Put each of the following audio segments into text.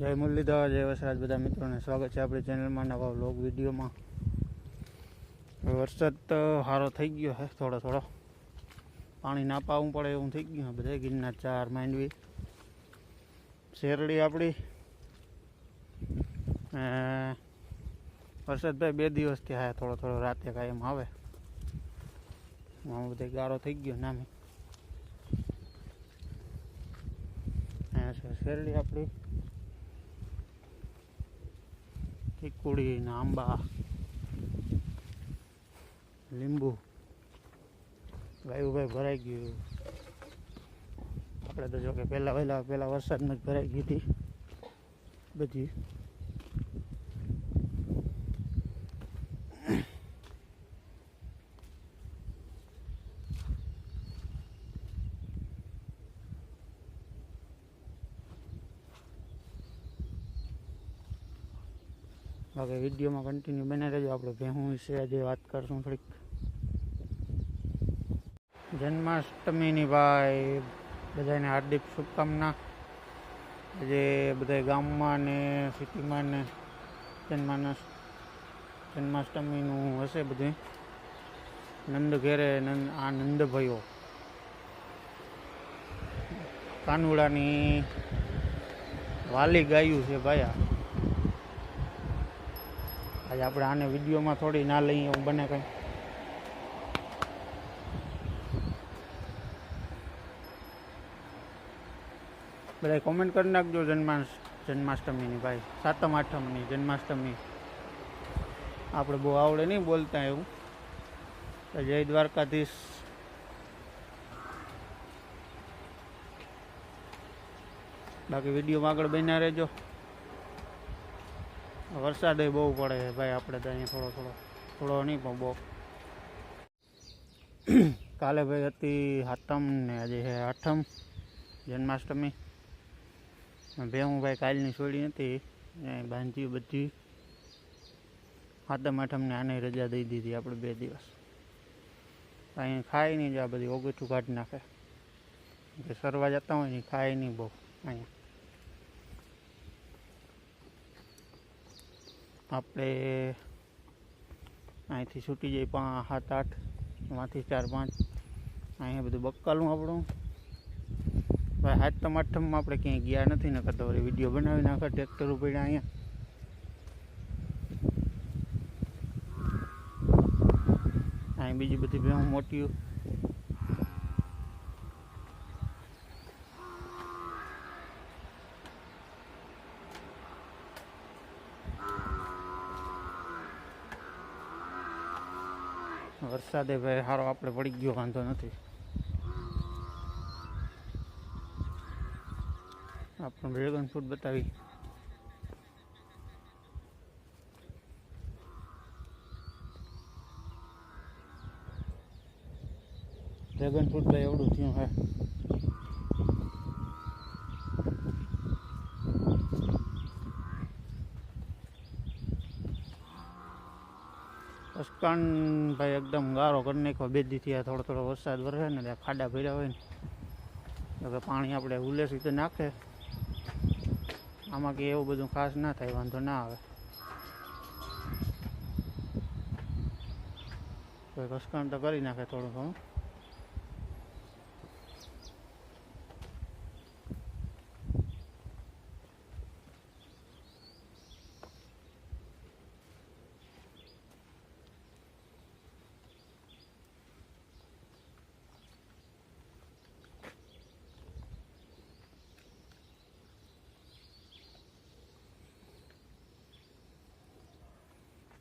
જય મુરલીધર, જય વસરાજ બધા મિત્રોને સ્વાગત છે આપણી ચેનલમાં નવા વ્લોગ વિડીયોમાં. વરસાદ તો સારો થઈ ગયો છે થોડો થોડો. પાણી ના પાવું પડે એવું થઈ ગયું બધા ગીરના ચાર, માંડવી, શેરડી આપણી. વરસાદભાઈ વરસાદ ભાઈ બે દિવસથી હા, થોડો થોડો રાતે કાયમ આવે. આમાં બધે ગારો થઈ ગયો નામે. શેરડી આપણી. ચીકુડી ને આંબા, લીંબુ. ગાયું ભાઈ ભરાઈ ગયું. આપણે તો જો કે પહેલાં વહેલા પહેલાં વરસાદમાં જ ભરાઈ ગઈ હતી. બધી. બાકી વિડીયોમાં કન્ટિન્યુ બને રહેજો. આપણે ભેહું વિશે આજે વાત કરશું થોડીક. જન્માષ્ટમીની ભાઈ. બધાને હાર્દિક શુભકામના. આજે બધા ગામમાં ને સિટીમાં ને જન્માનસ જન્માષ્ટમીનું હશે બધું નંદ ઘેરે નંદ, આ નંદભાઈઓ કાનુડાની વાલી ગાયું છે આ. આજે આપણે આને વિડીયોમાં થોડી ના લઈએ એવું બને કંઈ. બધા કોમેન્ટ કરી નાખજો જન્માષ્ટ જન્માષ્ટમીની ભાઈ. સાતમ, આઠમની જન્માષ્ટમી. આપણે બહુ આવડે નહીં બોલતા એવું. જય દ્વારકાધીશ. બાકી વિડીયોમાં આગળ બન્યા રહેજો. વરસાદ બહુ પડે છે ભાઈ, આપણે તો અહીંયા થોડો થોડો થોડો નહીં પણ બહુ. કાલે ભાઈ હતી સાતમ ને આજે છે આઠમ જન્માષ્ટમી. બે હું ભાઈ કાલની છોડી નથી ને બાંધી બધી સાતમ આઠમને આને રજા દઈ દીધી આપણે બે દિવસ. અહીં ખાય નહીં જ આ બધી ઓગઠું કાઢી નાખે. કે સરવા જતા હોય ને ખાય નહીં બહુ, અહીંયા. આપણે અહીંથી છૂટી જઈએ પાંચ, સાત, આઠમાંથી ચાર, પાંચ. અહીંયા બધું બક્કાલું આપણું. ભાઈ હાથ ટમાટમમાં આપણે ક્યાંય ગયા નથી ને કરતા વળી વીડિયો બનાવી નાખે ટ્રેક્ટર ઉપર અહીંયા. અહીં બીજી બધી ભેહું મોટી વરસાદે ભાઈ સારો આપણે પડી ગયો, વાંધો નથી. આપણે ડ્રેગન ફ્રૂટ બતાવી. ડ્રેગન ફ્રૂટ ભાઈ એવડું થયું, હે. ભાઈ એકદમ ગારો કરી નાખ્યો. બે દીથી આ થોડો થોડો વરસાદ વરસે ને ત્યાં ખાડા ભર્યા હોય ને કે પાણી આપણે ઉલેસ રીતે નાખે. આમાં કે એવું બધું ખાસ ના થાય, વાંધો ના આવે. કસકાણ તો કરી નાખે થોડું ઘણું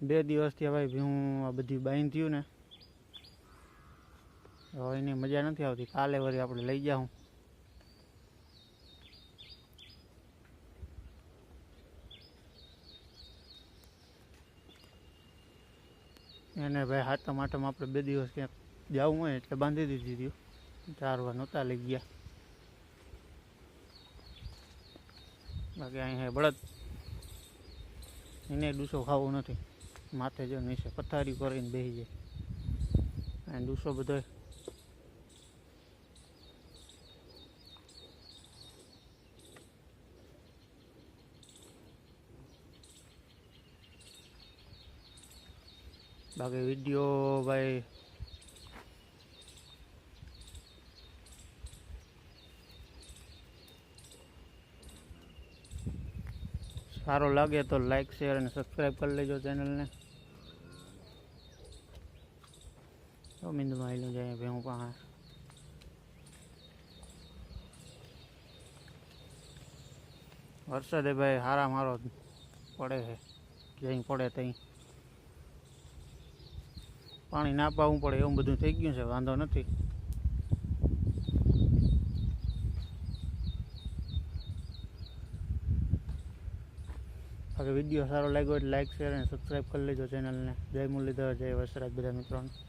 બે દિવસથી હવે હું આ બધી બાંધ્યું ને, હવે એની મજા નથી આવતી. કાલે વળી આપણે લઈ જાઉં. એને ભાઈ હાથમ આટમ આપણે બે દિવસ ક્યાંક જવું હોય એટલે બાંધી દીધી હતી. ચાર વાર નહોતા લઈ ગયા. બાકી અહીંયા બળદ એને ડૂસો ખાવો નથી. માથે જો નીચે પથારી કરીને બેસી જાય. અને ડૂસો બધો. બાકી વીડિયો ભાઈ સારો લાગે તો લાઈક શેર અને સબસ્ક્રાઈબ કરી લેજો ચેનલને ગોવિંદમાં આવેલું જાય ભેહું પાસે વરસાદે ભાઈ હારા મારો પડે છે. જઈ પડે ત્યાં પાણી ના પાવું પડે એવું બધું થઈ ગયું છે, વાંધો નથી. બાકી વીડિયો સારો લાગ્યો તો લાઈક શેર અને સબસ્ક્રાઈબ કરી લેજો ચેનલને જય મુરલીધર, જય વસરાજ બધા મિત્રોને.